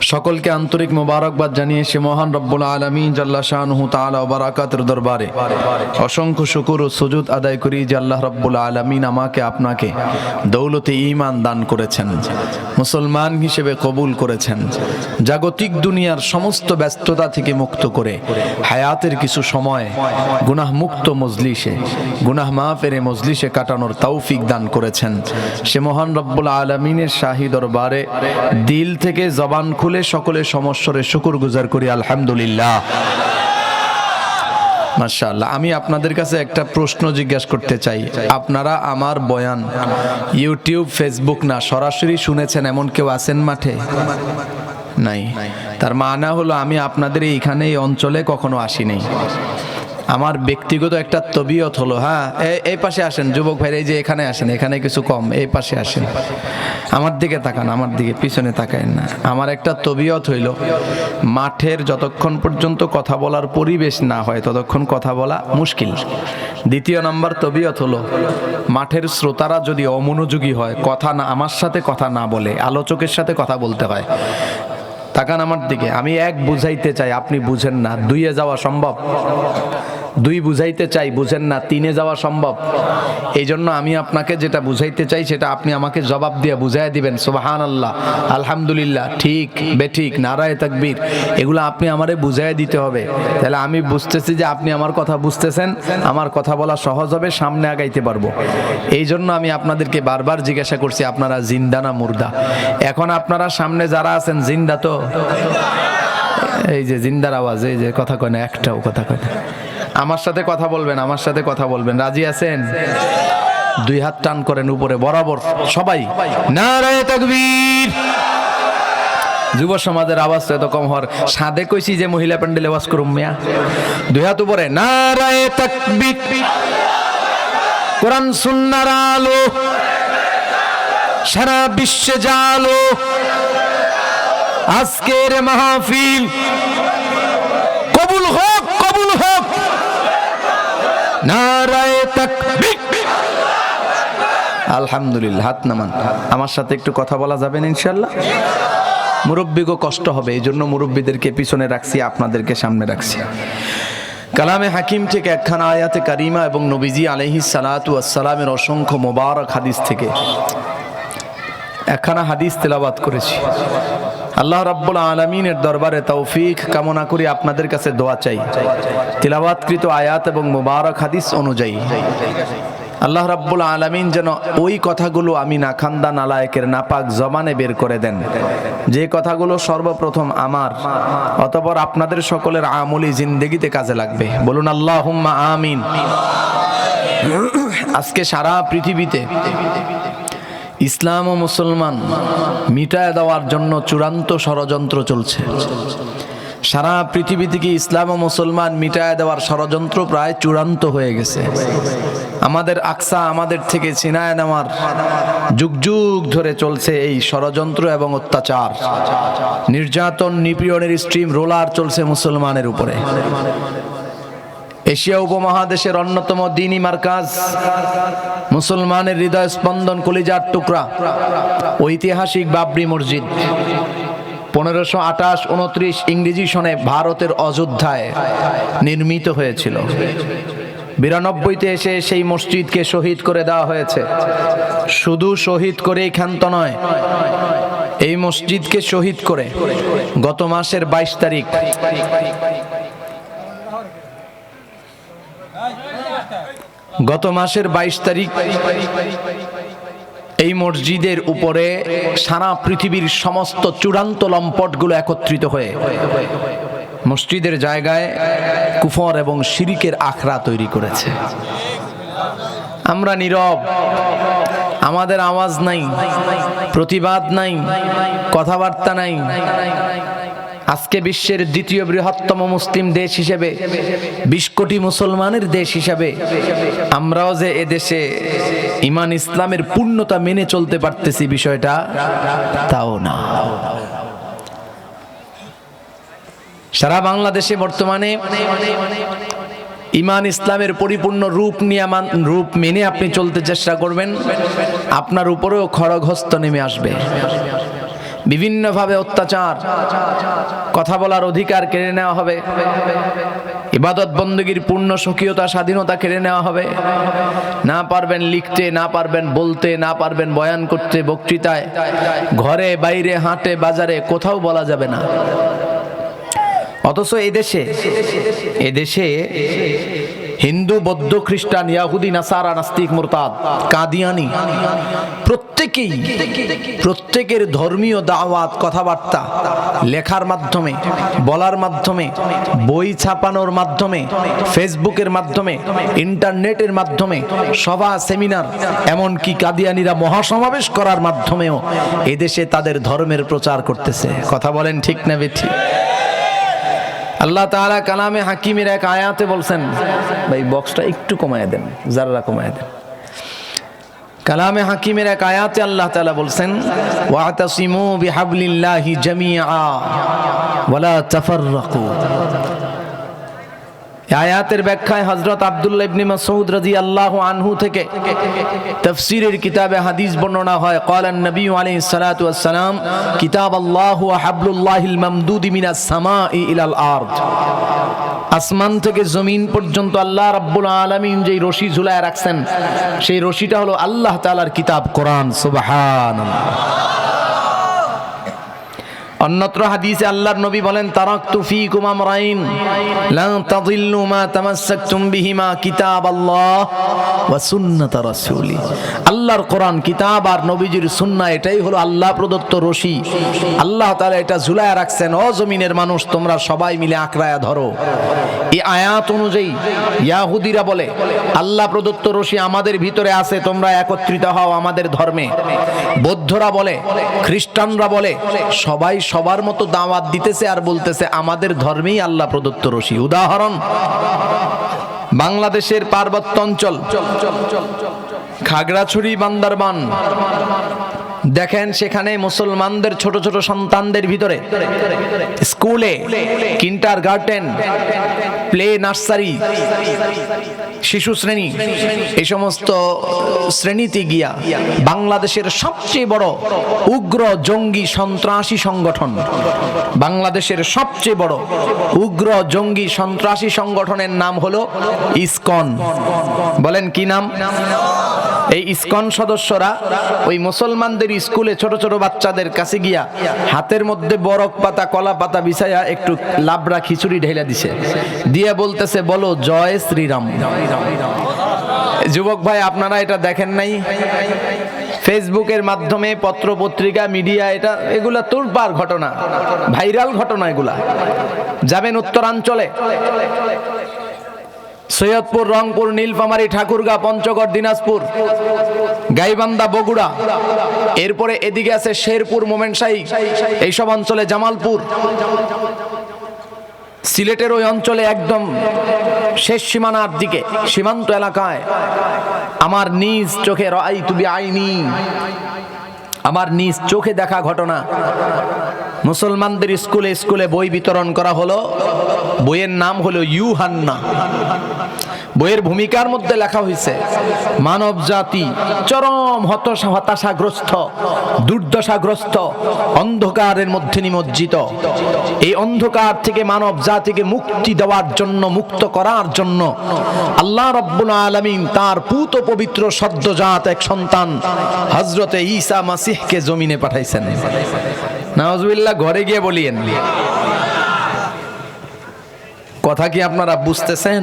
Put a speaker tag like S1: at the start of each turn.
S1: সকলকে আন্তরিক মোবারকবাদ জানিয়ে সে মহান রব্বুল আলমিন জাল্লা শাহনহু তালা বারাকাতের দরবারে অসংখ্য শুকুর ও সুজুদ আদায় করি যে আল্লাহ রব্বুল আলমিন আমাকে, আপনাকে দৌলতে ইমান দান করেছেন, মুসলমান হিসেবে কবুল করেছেন, জাগতিক দুনিয়ার সমস্ত ব্যস্ততা থেকে মুক্ত করে হায়াতের কিছু সময় গুনাহ মুক্ত মজলিসে, গুনাহ মাফেরে মজলিসে কাটানোর তৌফিক দান করেছেন। সে মহান রব্বুল আলমিনের শাহী দরবারে দিল থেকে জবান খুলে সকলের সমস্যরে শুকুর গুজার করি, আলহামদুলিল্লাহ। মাশাআল্লাহ, আমি আপনাদের কাছে একটা প্রশ্ন জিজ্ঞাসা করতে চাই। আপনারা আমার বয়ান ইউটিউব, ফেসবুক না, সরাসরি শুনেছেন এমন কেউ আছেন মাঠে? নাই। তার মানা হলো আমি আপনাদের এইখানে এই অঞ্চলে কখনো আসি নাই আমার ব্যক্তিগত একটা তবিয়ত হলো হ্যাঁ এই- পাশে আসেন, যুবক ভাই এই যে এখানে আসেন, এখানে কিছু কম, এই পাশে আসেন। আমার দিকে তাকান, আমার দিকে, পিছনে তাকায়েন না। আমার একটা তবিয়ত হইল, মাঠের যতক্ষণ পর্যন্ত কথা বলার পরিবেশ না হয়, ততক্ষণ কথা বলা মুশকিল। দ্বিতীয় নম্বর তবিয়ত হলো, মাঠের শ্রোতারা যদি অমনোযোগী হয়, কথা না, আমার সাথে কথা না বলে, আলোচকের সাথে কথা বলতে হয় তাকান আমার দিকে আমি এক বুঝাইতে চাই আপনি বুঝেন না দুইয়ে যাওয়া সম্ভব? দুই বুঝাইতে চাই, বুঝেন না, তিনে যাওয়া সম্ভব। এই জন্য আমি আপনাকে যেটা বুঝাইতে চাই, সেটা আপনি আমাকে জবাব দিয়ে বুঝাই দিবেন। সুবাহান আল্লাহ আলহামদুলিল্লাহ, ঠিক, বেঠিক, নারায় তাকবীর, এগুলো আপনি আমারে বুঝাই দিতে হবে। তাহলে আমি বুঝতেছি যে আপনি আমার কথা বুঝতেছেন, আমার কথা বলা সহজ হবে, সামনে আগাইতে পারব। এই জন্য আমি আপনাদেরকে বারবার জিজ্ঞাসা করছি, আপনারা জিন্দা না মুর্দা? এখন আপনারা সামনে যারা আছেন, জিন্দা তো? এই যে জিন্দার আওয়াজ, এই যে কথা কয় না, একটাও কথা কয় না। আমার সাথে কথা বলবেন, আমার সাথে কথা বলবেন। রাজি আছেন? দুই হাত টান করেন উপরে, বরাবর। সবাই। নারায় যুব সমাজের আওয়াজ তো এত কম হওয়ার। সাদে কইছি যে মহিলা প্যান্ডেল আওয়াজ করুম মিয়া। দুই হাত উপরে, নারায় তাকবীর। কোরআন সুন্নার আলো। সারা বিশ্বে জালো। আজকের মাহফিল কবুল হোক কবুল হোক নারায় তাকবীর আলহামদুলিল্লাহ, হাত নামান। আমার সাথে একটু কথা বলা যাবেন ইনশাল্লাহ মুরব্বীগো কষ্ট হবে এই জন্য মুরব্বীদেরকে পিছনে রাখছি, আপনাদেরকে সামনে রাখছি। কালামে হাকিম থেকে একখানা আয়াতে কারিমা এবং নবীজি আলহি সালাতু আসসালামের অসংখ্য মোবারক হাদিস থেকে একখানা হাদিস তেলাবাত করেছি। আল্লাহ রাব্বুল আলমিনের দরবারে তৌফিক কামনা করি আপনাদের কাছে দোয়া চাই। তিলাবাতকৃত আয়াত এবং মুবারক হাদিস অনুযায়ী। আল্লাহ রাব্বুল আলমিন যেন ওই কথাগুলো আমি নাখান্দা নালায়কের নাপাক জমানে বের করে দেন। যে কথাগুলো সর্বপ্রথম আমার, অতপর আপনাদের সকলের আমলি জিন্দেগিতে কাজে লাগবে। বলুন আল্লাহ আমিন। আজকে সারা পৃথিবীতে ইসলাম ও মুসলমান মিটায় দেওয়ার জন্য চূড়ান্ত ষড়যন্ত্র চলছে। সারা পৃথিবী থেকে ইসলাম ও মুসলমান মিটায় দেওয়ার ষড়যন্ত্র প্রায় চূড়ান্ত হয়ে গেছে। আমাদের আকসা আমাদের থেকে ছিনায় নেওয়ার যুগ যুগ ধরে চলছে এই ষড়যন্ত্র এবং অত্যাচার। নির্যাতন, নিপীড়নের স্ট্রিম রোলার চলছে মুসলমানের উপরে। এশিয়া উপমহাদেশের অন্যতম দিনী মার্কাজ, মুসলমানের হৃদয় স্পন্দন কলিজার টুকরা, ঐতিহাসিক বাবরি মসজিদ। পনেরোশো আঠাশ উনত্রিশ ইংরেজি সনে ভারতের অযোধ্যায় নির্মিত হয়েছিল। বিরানব্বইতে এসে সেই মসজিদকে শহীদ করে দেওয়া হয়েছে। শুধু শহীদ করেই ক্ষান্ত নয়, এই মসজিদকে শহীদ করে গত মাসের বাইশ তারিখ গত মাসের বাইশ তারিখ এই মসজিদের উপরে সারা পৃথিবীর সমস্ত চূড়ান্ত লম্পটগুলো একত্রিত হয়ে মসজিদের জায়গায় কুফর এবং শিরিকের আখড়া তৈরি করেছে। আমরা নীরব, আমাদের আওয়াজ নাই, প্রতিবাদ নাই, কথাবার্তা নাই আজকে বিশ্বের দ্বিতীয় বৃহত্তম মুসলিম দেশ হিসেবে, বিশ কোটি মুসলমানের দেশ হিসেবে, আমরাও যে এদেশে ইমান ইসলামের পূর্ণতা মেনে চলতে পারতেছি বিষয়টা, তাও না। সারা বাংলাদেশে বর্তমানে ইমান ইসলামের পরিপূর্ণ রূপ নিয়ে রূপ মেনে আপনি চলতে চেষ্টা করবেন, আপনার উপরেও খড়গহস্ত নেমে আসবে। বিভিন্নভাবে অত্যাচার। কথা বলার অধিকার কেড়ে নেওয়া হবে। ইবাদত বন্দগীর পূর্ণ স্বকীয়তা, স্বাধীনতা কেড়ে নেওয়া হবে। না পারবেন লিখতে, না পারবেন বলতে, না পারবেন বয়ান করতে বক্তৃতায়। ঘরে, বাইরে, হাটে, বাজারে কোথাও বলা যাবে না। অথচ এদেশে এদেশে হিন্দু, বৌদ্ধ, খ্রিস্টান, ইয়াহুদি, নাসারা, নাস্তিক, মুরতাদ, কাদিয়ানি, প্রত্যেকেই প্রত্যেকের ধর্মীয় দাওয়াত, কথাবার্তা, লেখার মাধ্যমে, বলার মাধ্যমে, বই ছাপানোর মাধ্যমে, ফেসবুকের মাধ্যমে, ইন্টারনেটের মাধ্যমে, সভা, সেমিনার, এমনকি কাদিয়ানিরা মহাসমাবেশ করার মাধ্যমেও এদেশে তাদের ধর্মের প্রচার করতেছে। কথা বলেন ঠিক না বেঠি? আল্লাহ তাআলা কালামে হাকিমের এক আয়াতে বলছেন, ভাই বক্সটা একটু কমায় দেন যারা কমায় দেন। কালামে হাকিমের এক আয়াতে আল্লাহ তাআলা বলছেন, ওয়াতাসিমু বিহাবলিল্লাহি জামিআ ওয়ালা তাফাররাকু। আয়াতের ব্যাখ্যায় হযরত আব্দুল্লাহ ইবনে মাসউদ রাদিয়াল্লাহু আনহু থেকে তাফসীরের কিতাবে হাদিস বর্ণনা হয়। ক্বালান নবী আলাইহিস সালাতু ওয়াস সালাম কিতাব আল্লাহ হাবলুল্লাহিল মামদুদ মিনাস সামাই ইলাল আরদ। আসমান থেকে জমিন পর্যন্ত আল্লাহ রাব্বুল আলামিন যেই রশি ঝুলায় রাখছেন, সেই রশিটা হলো আল্লাহ তাআলার কিতাব কোরআন, সুবহানাল্লাহ। অন্যত্র হাদিসে আল্লাহর নবী বলেন তারাক তারাকতু ফীকুম আমরাইন লা তাদিল্লু মা তামাসসাকতুম বিহিমা কিতাবাল্লাহ ওয়া সুন্নাত রাসূলি। আল্লাহর কোরআন কিতাব আর নবীজির সুন্নাহ এটাই হলো আল্লাহ প্রদত্ত রশি। আল্লাহ তাআলা এটা ঝুলায় রাখছেন, ও জমিনের মানুষ, তোমরা সবাই মিলে আঁকড়ায়া ধরো। এই আয়াত অনুযায়ী ইয়াহুদিরা বলে, আল্লাহ প্রদত্ত রশি আমাদের ভিতরে আছে, তোমরা একত্রিত হও আমাদের ধর্মে। বৌদ্ধরা বলে, খ্রিস্টানরা বলে, সবাই সবার মতো দাওয়াত দিতেছে আর বলতেছে, আমাদের ধর্মেই আল্লাহ প্রদত্ত রশি। উদাহরণ, বাংলাদেশের পার্বত্য অঞ্চল, খাগড়াছড়ি, বান্দারবান। দেখেন সেখানে মুসলমানদের, ছোট ছোট সন্তানদের ভিতরে, স্কুলে কিন্টার গার্ডেন প্লে নার্সারি শিশু শ্রেণি। এই সমস্ত শ্রেণীতে গিয়া বাংলাদেশের সবচেয়ে বড় উগ্র জঙ্গি সন্ত্রাসী সংগঠন, বাংলাদেশের সবচেয়ে বড় উগ্র জঙ্গি সন্ত্রাসী সংগঠনের নাম হলো ইসকন। বলেন কি নাম? এই ইসকন সদস্যরা ওই মুসলমানদের স্কুলে ছোট ছোট বাচ্চাদের কাছে গিয়া হাতের মধ্যে বরক পাতা, কলা পাতা বিছাইয়া একটু লাবড়া খিচুড়ি ঢেলা দিছে। দিয়ে বলতেছে, বলো, জয় শ্রীরাম। যুবক ভাই, আপনারা এটা দেখেন নাই? ফেসবুকের মাধ্যমে পত্র পত্রিকা মিডিয়া, এটা, এগুলা তোলপার ঘটনা, ভাইরাল ঘটনা এগুলা। যাবেন উত্তরাঞ্চলে। সৈয়দপুর, রংপুর, নীলফামারী, ঠাকুরগাঁ, পঞ্চগড়, দিনাজপুর, গাইবান্ধা, বগুড়া। এরপরে এদিকে আছে শেরপুর, মোমেনশাহী, এইসব অঞ্চলে জামালপুর। সিলেটের ওই অঞ্চলে একদম শেষ সীমানার দিকে, সীমান্ত এলাকায়। আমার নিজ চোখে রাই তুবি আইনি আমার নিজ চোখে দেখা ঘটনা। মুসলমানদের স্কুলে স্কুলে বই বিতরণ করা হলো। বইয়ের নাম হলো ইউহান্না। বইয়ের ভূমিকার মধ্যে লেখা হয়েছে, মানব জাতি চরম হতাশা হতাশাগ্রস্ত, দুর্দশাগ্রস্ত, অন্ধকারের মধ্যে নিমজ্জিত। এই অন্ধকার থেকে মানব জাতিকে মুক্তি দেওয়ার জন্য, মুক্ত করার জন্য আল্লাহ রব্বুল আলমিন তার পুত পবিত্র সদ্যজাত এক সন্তান হজরতে ঈসা মাসিহকে জমিনে পাঠাইছেন। নওয়াজুবিল্লাহ ঘরে গিয়ে বলিয়েন। কথা কি আপনারা বুঝতেছেন?